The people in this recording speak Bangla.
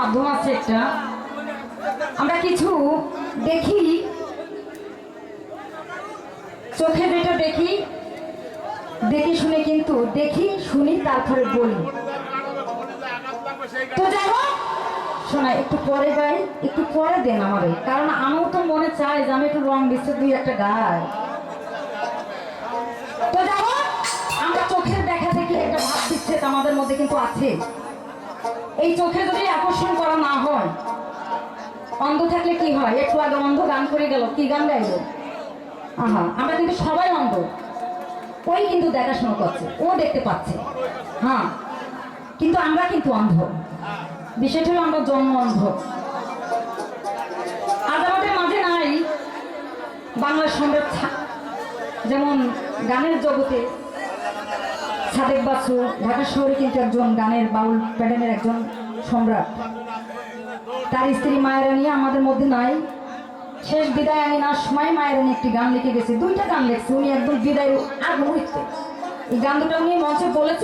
মাধ্যম আছে একটা। আমরা কিছু দেখি। চোখে যেটা দেখি শুনে কিন্তু দেখি, শুনি, তারপরে বলি। তো যাই শোনা, একটু পরে গাই, একটু পরে দেন আমারে, কারণ আমিও তো মনে চাই যে আমি একটু রং বিস্তার দুই একটা গাই। তো যাই হোক, আমরা চোখের দেখা দেখি একটা ভাব বিচ্ছেদ আমাদের মধ্যে কিন্তু আছে। এই চোখে যদি আকর্ষণ করা না হয়, অন্ধ থাকলে কি হয়? একটু আগে অন্ধ গান করে গেল। কি গান গাইলো? আহা, আমরা কিন্তু সবাই অন্ধ। ওই কিন্তু দেখাশোনা করছে। ও দেখতে পাচ্ছে। হ্যাঁ কিন্তু আমরা কিন্তু অন্ধ। বিষয়টা হলো আমরা জন্ম অন্ধ। আজ আমাদের মাঝে নাই বাংলার সম্রাট যেমন গানের জগতে সাদেক বাসু ঢাকা শহরে কিন্তু একজন গানের বাউল প্যাডেনের একজন সম্রাট। তার স্ত্রী মায়েরানি আমাদের মধ্যে নাই। শেষ বিদায় আমি না সময় মায়েরানি একটি গান লিখে গেছে। দুইটা গান লিখছে। উনি একদম বিদায় আগ এই গান দুটো উনি মঞ্চে বলেছ